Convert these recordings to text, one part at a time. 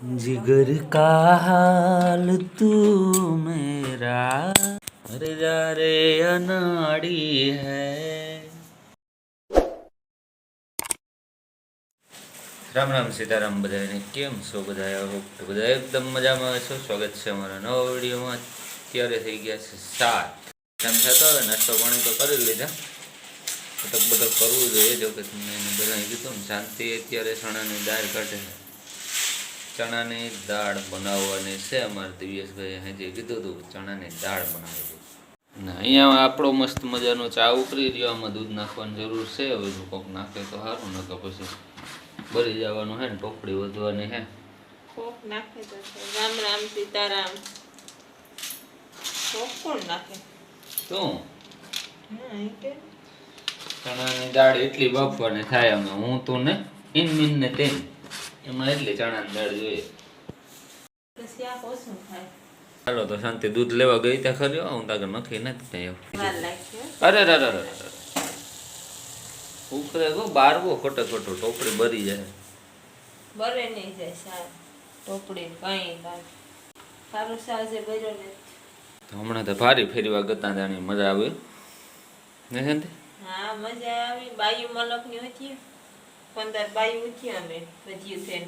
जिगर का हाल तू मेरा अरे जा रे अनाड़ी है રામ રામ સીતારામ બધાને કેમ છો બધા I hope કે બધા એકદમ મજામાં છો સ્વાગત છે અમારા નવા વિડીયોમાં અત્યારે થઈ ગયા છે સાત એમ થતો હવે નાસ્તો પાણી તો કરી લીધા બટક બટક કરવું જોઈએ જો કે તમને એને બધાએ કીધું ને શાંતિ અત્યારે ચણાની દાળ કાઢે છે ચણાની દાળ બનાવવાની છે અમારે દિવ્યેશભાઈ હજી કીધું હતું ચણાની દાળ બનાવી ને અહીંયા આપણો મસ્ત મજાનો ચા ઉકળી રહ્યો આમાં દૂધ નાખવાની જરૂર છે હવે જો કોક નાખે તો સારું નકર પછી ભરી જવાનું હે ને ટોપડી વધવાની હે. કોક નાખે તો રામ રામ સીતારામ. કોક કોણ નાખે? ચણાની દાળ એટલી બાફવાની થાય અમે હું તું ને ઇન મિન ને તેમ. એમાં એટલી ચણાની દાળ જોઈએ. ચાલો તો શાંતિ દૂધ લેવા ગઈ ત્યાં ખરી હું. તાગર નખી નથી અરે અરે અરે ઉખરે. ગો બારવો ખોટે ખોટો ટોપડી ભરી જાય. બરે નહીં જાય સાહેબ. ટોપડી કઈ સારું સાજે બર્યો ને. હમણાં તો ભારી ફેરવા ગતા જાણી મજા આવે. ને હા મજા આવી. બાયુ મલકની હતી. પંદર બાયુ ઉઠી અમે ભજીયું છે.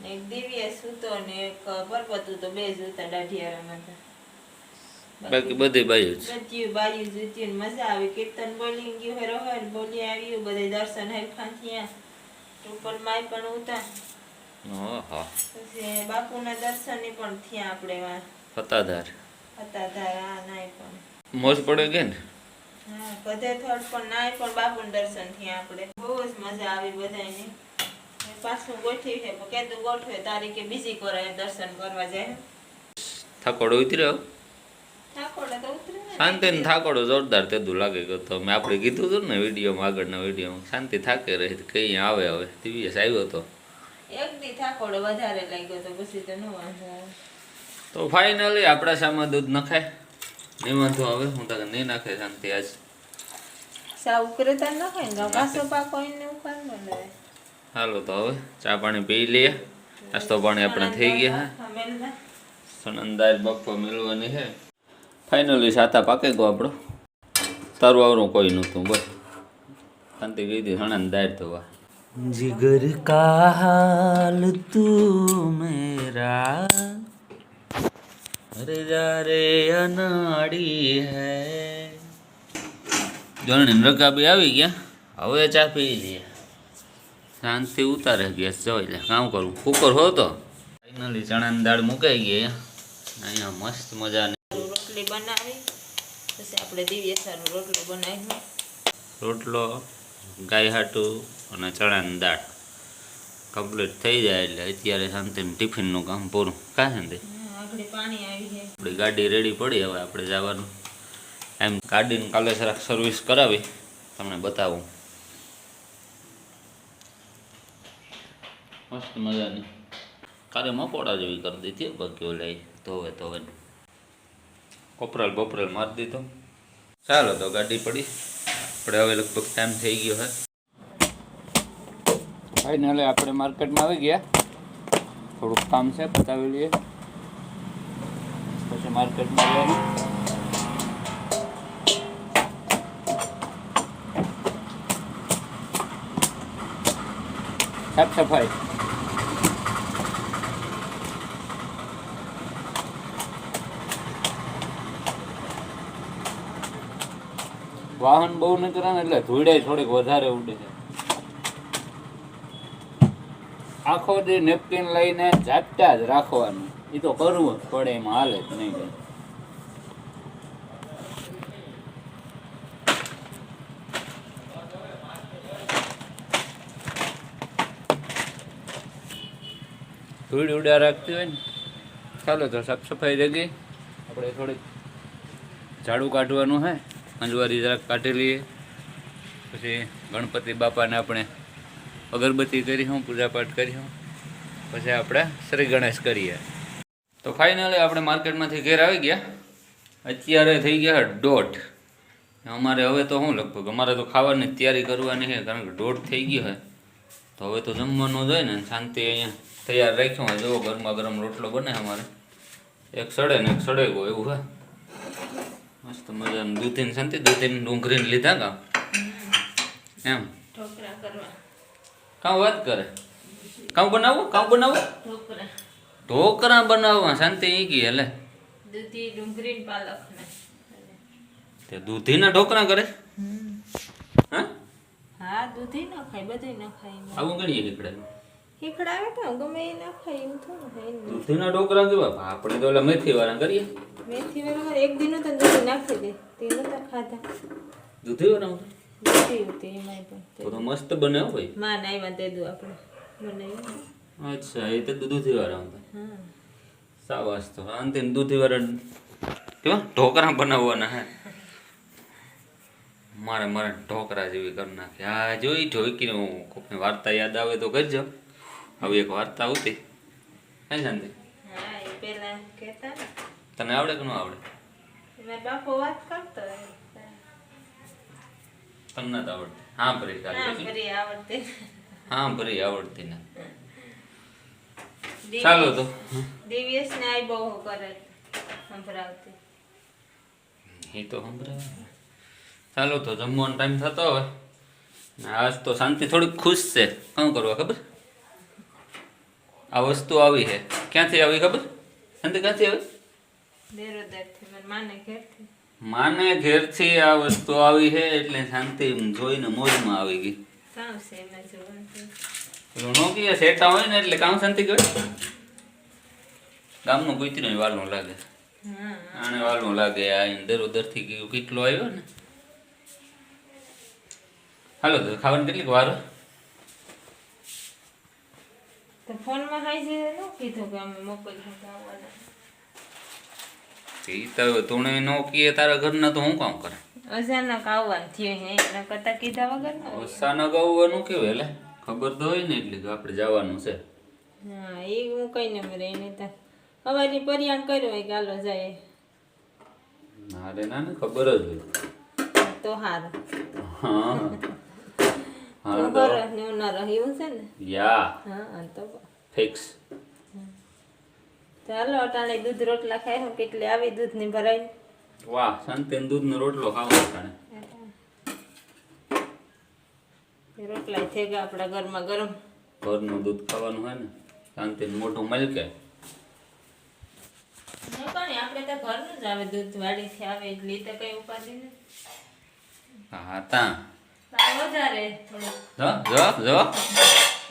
ને એક દિવ્ય સૂતો ને એક પરબત તો બે જૂતા દાઢિયારામાં હતા. બાકી બધે બાજુ છે બધ્યું બાયું જૂતી ને મજા આવી. કીર્તન બોલી ગયું હે રોહર બોલી આવ્યું બધે દર્શન હરખા થયા ઉપર માય પણ ઉતા પછી બાપુના દર્શન પણ થયા આપણે વા ફતાધાર. હતા તારા નાય પણ મોજ પડે કે ને? બધે થર્ડ પણ નાય પણ બાપુના દર્શન થયા આપણે. બહુ જ મજા આવી બધાને પાછું ગોઠવી છે પણ કીધું ગોઠવે તારીખે બીજી કોરાએ દર્શન કરવા જાય. થાકોડો ઉતર્યો? ઉતરે શાંતિ ને થાકોડો જોરદાર તેદું લાગે ગયો તો મેં આપણે કીધું હતું ને વિડીયોમાં આગળના વિડીયોમાં શાંતિ થાકે રહે કઈ આવે હવે. દિવ્યસ આવ્યો હતો એક દી થાકોડો વધારે લાગ્યો તો પછી તો ન વાંધો તો ફાઇનલી આપણા સામાં દૂધ નખાય. નહીં વાંધો હવે હું તને નહીં નાખે શાંતિ આજ સા ઉકરે તાર ન ખાય ને ઘાસો પાકો એને ઉપાડ ન લે હાલો તો હવે ચા પાણી પી લઈએ નાસ્તો પાણી આપણે થઈ ગયા હે સનંદાર બફો મેળવાની છે ફાઇનલી સાતા પાકે ગયો આપણો તારું આવરું કોઈ નહોતું બસ શાંતિ કહી દી સનંદાર તો વાહ जिगर का हाल तू मेरा રે અનાડી હે. જોડણી રકાબી આવી ગયા હવે ચા પી લઈએ શાંતિ ઉતારે ગેસ જોઈ લે કામ કરું કુકર હો તો. ફાઇનલી ચણાની દાળ મુકાઈ ગઈ અહીંયા મસ્ત મજાની રોટલી બનાવી પછી આપણે દિવ્ય સારું રોટલો બનાવી રોટલો ગાય હાટું અને ચણાની દાળ. કમ્પ્લીટ થઈ જાય એટલે અત્યારે શાંતિનું ટિફિનનું કામ પૂરું. કાંઈ નથી આપણી ગાડી રેડી પડી હવે આપણે જવાનું. એમ ગાડીને કાલે જરાક સર્વિસ કરાવી, તમને બતાવું. મસ્ત મજાની. કાલે મકોડા જેવી કરી દીધી બાકી લઈ, ધોવે ધોવે કોપરાલ બોપરાલ મારી દીધો. ચાલો તો ગાડી પડી. આપણે હવે લગભગ ટાઈમ થઈ ગયો હે. ફાઇનલી આપણે માર્કેટમાં આવી ગયા. થોડુંક કામ છે, પતાવી લઈએ. પછી માર્કેટમાં લેવાનું સાફ સફાઈ. વાહન બહુ ને એટલે ધૂળે થોડીક વધારે ઉડે છે આખો જે નેપકિન લઈને ઝાપટા જ રાખવાનું. એ તો કરવું જ પડે, એમાં હાલે જ નહીં કઈ. ધૂળ ઉડા રાખતી હોય ને, ચાલો તો સાફ સફાઈ ગઈ આપણે થોડીક ઝાડુ કાઢવાનું હે અંજવારી જરાક કાઢી લઈએ. પછી ગણપતિ બાપાને આપણે અગરબત્તી કરી હું, પૂજાપાઠ કરી હું. પછી આપણે શ્રી ગણેશ કરીએ. તો ફાઇનલી આપણે માર્કેટમાંથી ઘેર આવી ગયા. અત્યારે થઈ ગયા દોઢ. અમારે હવે તો શું લગભગ અમારે તો ખાવાની તૈયારી કરવાની છે કારણ કે દોઢ થઈ ગયો હોય તો હવે તો જમવાનું જ હોય ને શાંતિ અહીંયા તૈયાર રાખ્યું હોય. જુઓ ગરમા ગરમ રોટલો બને અમારે. એક સડે ને એક સડે ગયો એવું હોય મસ્ત મજાનું દૂધીને શાંતિ દૂધીને ડુંગળીને લીધા કા? એમ. કાં વાત કરે? કાં બનાવું? કાં બનાવું? ઢોકરા બનાવવા શાંતિ ઈ કી એટલે દૂધી ડુંગળી ને પાલક ને. તે દૂધીના ઢોકરા કરે? હા? હા દૂધી ન ખાય બધું ન ખાય આવું ગણીએ નીકળે ખીખડાવે કે ગમે એ ના ખાય એવું થોડું ખાય ને. દૂધીના ઢોકરા કેવા આપણે તો ઓલા મેથી વાળા કરીએ. મેથી વાળા એક દિન તો દૂધી નાખી દે તે નતા ખાધા. દૂધી વાળા દૂધી હતી એમાંય પણ. તો તો મસ્ત બને હો ભાઈ. માં ના આવ્યા તે દુ આપણે બનાવ્યું અચ્છા એ તો દૂધી વાળા હતા હા સાવાસ તો. અંતે દૂધી વાળા કેવા? ઢોકરા બનાવવાના હે. મારે મારે ઢોકરા જેવી કરી નાખી. આ જોઈ ઢોકીને હું કોકની વાર્તા યાદ આવે તો કહેજો હવે એક વાર્તા આવતી. હે શાંતિ? હા તને આવડે કે ન આવડે? બાપો વાત કરતો તમને તો. આવડે હા ભરી હા આવડતી. હા ભરી આવડતી ને. ચાલો તો. દિવ્યેશ ને આઈ બહુ કરે સંભળાવતી. એ તો સંભળાવે. ચાલો તો જમવાનો ટાઈમ થતો હવે. આજ તો શાંતિ થોડીક ખુશ છે. શું કરવા ખબર? આ વસ્તુ આવી છે. ક્યાંથી આવી ખબર? શાંતિ ક્યાંથી આવી? માને ઘેરથી. માને ઘેરથી આ વસ્તુ આવી છે એટલે શાંતિ જોઈને મોજમાં આવી ગઈ. નોકીએ સેટા હોય ને એટલે કામ શાંતિ કહેવાય ગામનું કુતરું વાલનું લાગે. હા આને વાલનું લાગે આ દર ઉધરથી ગયું કેટલો આવ્યો ને? હાલો તો ખાવાની કેટલીક વાર તો ફોનમાં હાઈ ન કીધું કે અમે મોકલશું તો આવવાના ઈ તો તું ન કીએ તારા ઘરના તો હું કામ કરે? અચાનક આવવાનું થયું હે એના કરતા કીધા વગર. અચાનક આવવાનું કેવું એટલે ખબર તો હોય ને એટલી તો આપણે જવાનું છે. હા એ હું કઈ ને મરે એને તો અમારી પરિયાણ કર્યો હોય ગાલો જાય. મારે ના ને ખબર જ હોય. તો હારું. હા હા તો. તો ને ન રહે એવું છે ને? યા. હા તો ફિક્સ. ચાલો અટાણે દૂધ રોટલા ખાય હું કેટલી આવી દૂધની ભરાઈ. વાહ શાંતિ દૂધનો રોટલો ખાવો તાણે રોટલા થઈ ગયા આપણા ઘરમાં ગરમ. ઘરનું દૂધ ખાવાનું હોય ને શાંતિ મોટું મલકે. આપણે તો ઘરનું જ આવે દૂધ વાડીથી આવે એટલે ઈ તો કઈ ઉપાધિ નથી. હા તા. વધારે જો જો જો.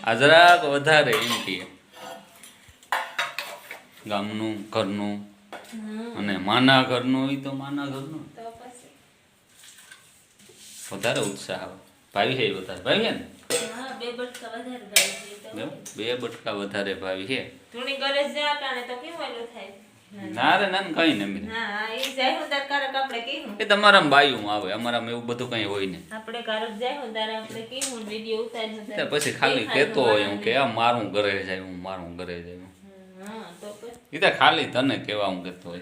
આ જરાક વધારે એમ કહીએ ગામનું ઘરનું અને માના ઘરનું એ તો માના ઘરનું. વધારે ઉત્સાહ આવે. ભાવી છે વધારે. ભાવી છે ને? બે બટકા વધારે ભાવે છે ઈ તો એમ? બે બટકા વધારે ભાવી છે. ધૂણી ઘરે જ જા તો કેવું ઓલું થાય? ના રે ના કઈ ને એમ હા એ જાય હું કારક આપણે કીધું એ તમારા બાયું આવે અમારામાં એવું બધું કઈ હોય ને આપણે કારક જાય હું તારે આપણે કીધું વીડિયો ઉતારી હું તે તારે પછી ખાલી કહેતો હોય હું કે મારું ઘરે જાય હું મારું ઘરે જાય. હા. એ તો ખાલી તને કેવા હું કહેતો હોય.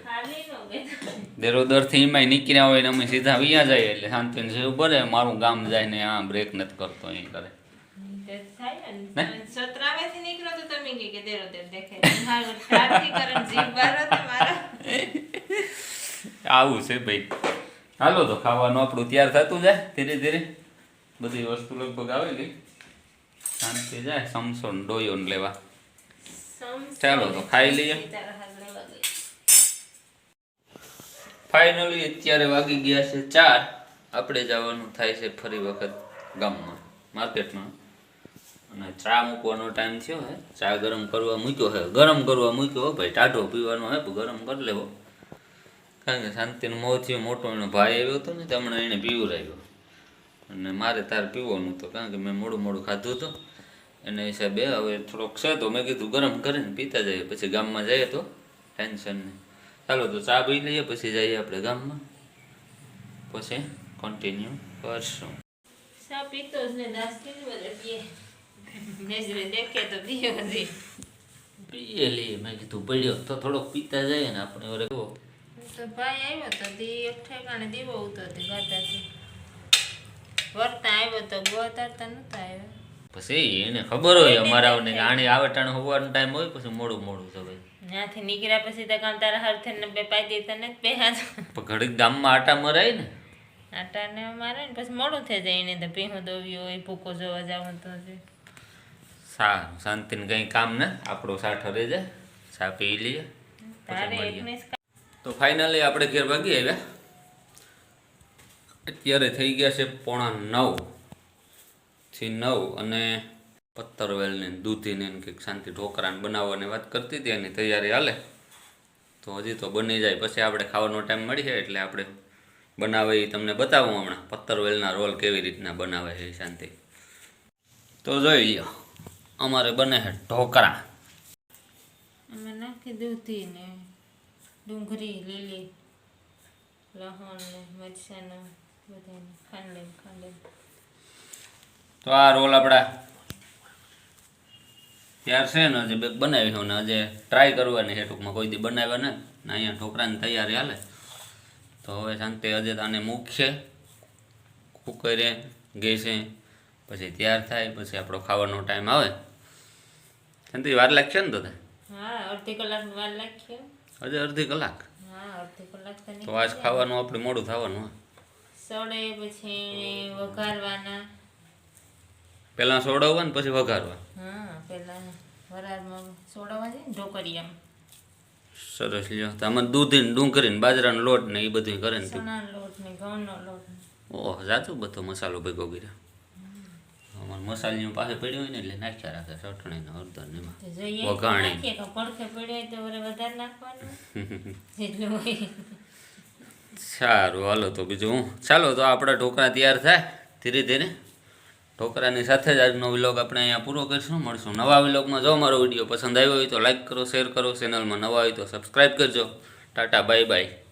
દરોદરથી એમાં એમાંય નીકળ્યા હોય ને અમે સીધા વ્યા જાય એટલે શાંતિને શું ભરે મારું ગામ જાય ને આ બ્રેક નથી કરતો એ કરે ને આવું છે ભાઈ. હાલો તો ખાવાનું આપણું તૈયાર થતું જાય ધીરે ધીરે. બધી વસ્તુ લગભગ આવેલી. શાંતિ જાય સમસો ડોયો ને લેવા. ચાલો તો ખાઈ લઈએ. ફાઇનલી અત્યારે વાગી ગયા છે ચાર. આપણે જવાનું થાય છે ફરી વખત ગામમાં માર્કેટમાં. અને ચા મૂકવાનો ટાઈમ થયો હે. ચા ગરમ કરવા મૂક્યો હે. ગરમ કરવા મૂક્યો ભાઈ. ટાઢો પીવાનો હે ગરમ કરી લેવો. કારણ કે શાંતિનો મોહ થયો મોટો એનો ભાઈ આવ્યો હતો ને તો હમણાં એને પીવરાવ્યો અને મારે તારે પીવાનું હતું કારણ કે મેં મોડું મોડું ખાધું હતું. એના હિસાબે હવે થોડોક છે તો મેં કીધું ગરમ કરીને પીતા જઈએ પછી ગામમાં જઈએ તો ટેન્શન નહીં. ચાલો તો ચા પી લઈએ પછી જઈએ આપણે ગામમાં. પછી કન્ટિન્યુ કરશું. ચા પીતો જ ને દાસ બધે. પીએ લઈએ મેં કીધું પડ્યો તો થોડોક પીતા જઈએ ને આપણે કેવો? તો ભાઈ આવ્યો તો દી એક ઠેકાણે દીવો ઉતરતી ગાતાથી વર્તા આવ્યો તો ગોતારતા નતા આવ્યો. પછી એને ખબર હોય અમારાઓને કે આણે આવે હોવાનો ટાઈમ હોય પછી મોડું મોડું થવાય ત્યાંથી નીકળ્યા પછી તો કામ તારા હર ને બે પાઈ દેતા ને પહેલા પણ ઘડીક ગામમાં આટા મરાય ને. આટાને મારે ને પછી મોડું થઈ જાય એને તો પીહું દોવ્યું હોય ભૂકો જોવા જવું તો. સારું શાંતિને કંઈ કામ ને આપણો સાઠો રહી જાય સા પી લઈએ જ તો ફાઇનલી આપણે ઘેર ભાગી આવ્યા. અત્યારે થઈ ગયા છે પોણા નવ. થી નવ અને પત્તરવેલને દૂધીને એમ કંઈક શાંતિ ઢોકરાને બનાવવાની વાત કરતી હતી, એની તૈયારી હાલે. તો હજી તો બની જાય. પછી આપણે ખાવાનો ટાઈમ મળી જાય એટલે આપણે બનાવે એ તમને બતાવું હમણાં. પત્તરવેલના રોલ કેવી રીતના બનાવે છે શાંતિ. તો જોઈ લ્યો, અમારે બને છે ઢોકરા. અમે નાખી દૂધી ને ડુંગળી, લીલી, લહણ ને મરચાંનો બધાને ખાંડે ખાંડે. તો આ રોલ આપણા ત્યાર છે ને હજી બનાવી છે ને હજી ટ્રાય કરવાની છે ટૂંકમાં. કોઈ દી બનાવ્યા ને અહીંયા ઢોકરાની તૈયારી હાલે. તો હવે શાંતિ હજે આને મૂકશે કુકરે ગેસે પછી તૈયાર થાય પછી આપણો ખાવાનો ટાઈમ આવે. શાંતિ વાર લાગશે ને તો? હા અડધી કલાક વાર લાગશે. હજી અડધી કલાક? તો આજ ખાવાનું આપણે મોડું થવાનું. સડે પછી વઘારવાના પહેલાં સોડવવા ને પછી વઘારવા. હા પેલા વરાળમાં સોડાવા છે ને ઢોકળિયામાં સરસ લ્યો. તમે આમાં દૂધી ને ડુંગળી ને બાજરાનો લોટ ને એ બધું કરે ને ચણાનો લોટ ને ઘઉંનો લોટ ઓહ જાતું બધો મસાલો ભેગો કર્યો. અમારે મસાલીનું પાસે પડ્યો હોય ને એટલે નાખ્યા રાખે ચટણી ને હળદર ને એમાં. વઘાણી. પડખે પડ્યો તો વધારે નાખવાનું? જેટલું સારું હાલો તો બીજું ચાલો તો આપણા ઢોકળા તૈયાર થાય ધીરે ધીરે. ઢોકળાની સાથે જ આજનો વ્લોગ આપણે અહીંયા પૂરો કરીશું. મળશું નવા વ્લોગમાં જો મારો વીડિયો પસંદ આવ્યો હોય તો લાઈક કરો શેર કરો ચેનલમાં નવા હોય તો સબસ્ક્રાઈબ કરજો. Tata bye bye